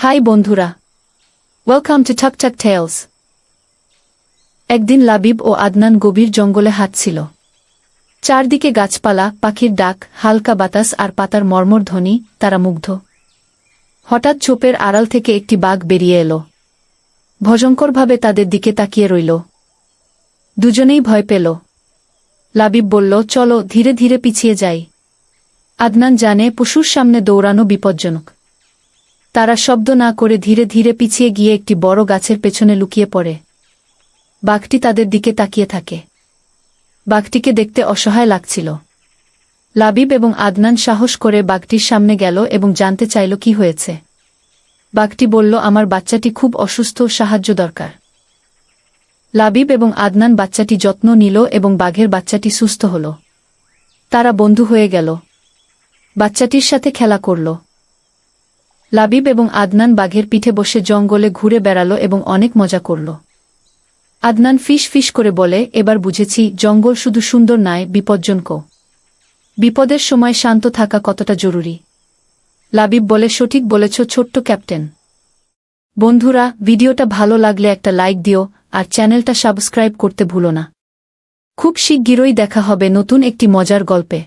High বন্ধুরা। Welcome to ঠাক ঠাক টেলস একদিন লাবিব ও আদনান গভীর জঙ্গলে হাঁটছিল। চারদিকে গাছপালা, পাখির ডাক, হালকা বাতাস আর পাতার মর্মর ধ্বনি, তারা মুগ্ধ। হঠাৎ ছোপের আড়াল থেকে একটি বাঘ বেরিয়ে এলো। ভয়ঙ্করভাবে তাদের দিকে তাকিয়ে রইল। দুজনেই ভয় পেল। লাবিব বলল, চলো, ধীরে ধীরে পিছিয়ে যাই। আদনান জানে, পশুর সামনে দৌড়ানো বিপজ্জনক। তারা শব্দ না করে ধীরে ধীরে পিছিয়ে গিয়ে একটি বড় গাছের পেছনে লুকিয়ে পড়ে। বাঘটি তাদের দিকে তাকিয়ে থাকে। বাঘটিকে দেখতে অসহায় লাগছিল। লাবিব এবং আদনান সাহস করে বাঘটির সামনে গেল এবং জানতে চাইল কি হয়েছে। বাঘটি বলল, আমার বাচ্চাটি খুব অসুস্থ, সাহায্য দরকার। লাবিব এবং আদনান বাচ্চাটি যত্ন নিল এবং বাঘের বাচ্চাটি সুস্থ হল। তারা বন্ধু হয়ে গেল। বাচ্চাটির সাথে খেলা করল। লাবিব এবং আদনান বাঘের পিঠে বসে জঙ্গলে ঘুরে বেড়াল এবং অনেক মজা করল। আদনান ফিস ফিস করে বলে, এবার বুঝেছি, জঙ্গল শুধু সুন্দর নয় বিপজ্জনক বিপদের সময় শান্ত থাকা কতটা জরুরি? লাবিব বলে, সঠিক বলেছ, ছোট্ট ক্যাপ্টেন। বন্ধুরা, ভিডিওটা ভালো লাগলে একটা লাইক দিও, আর চ্যানেলটা সাবস্ক্রাইব করতে ভুলো না। খুব শিগগিরই দেখা হবে নতুন একটি মজার গল্পে।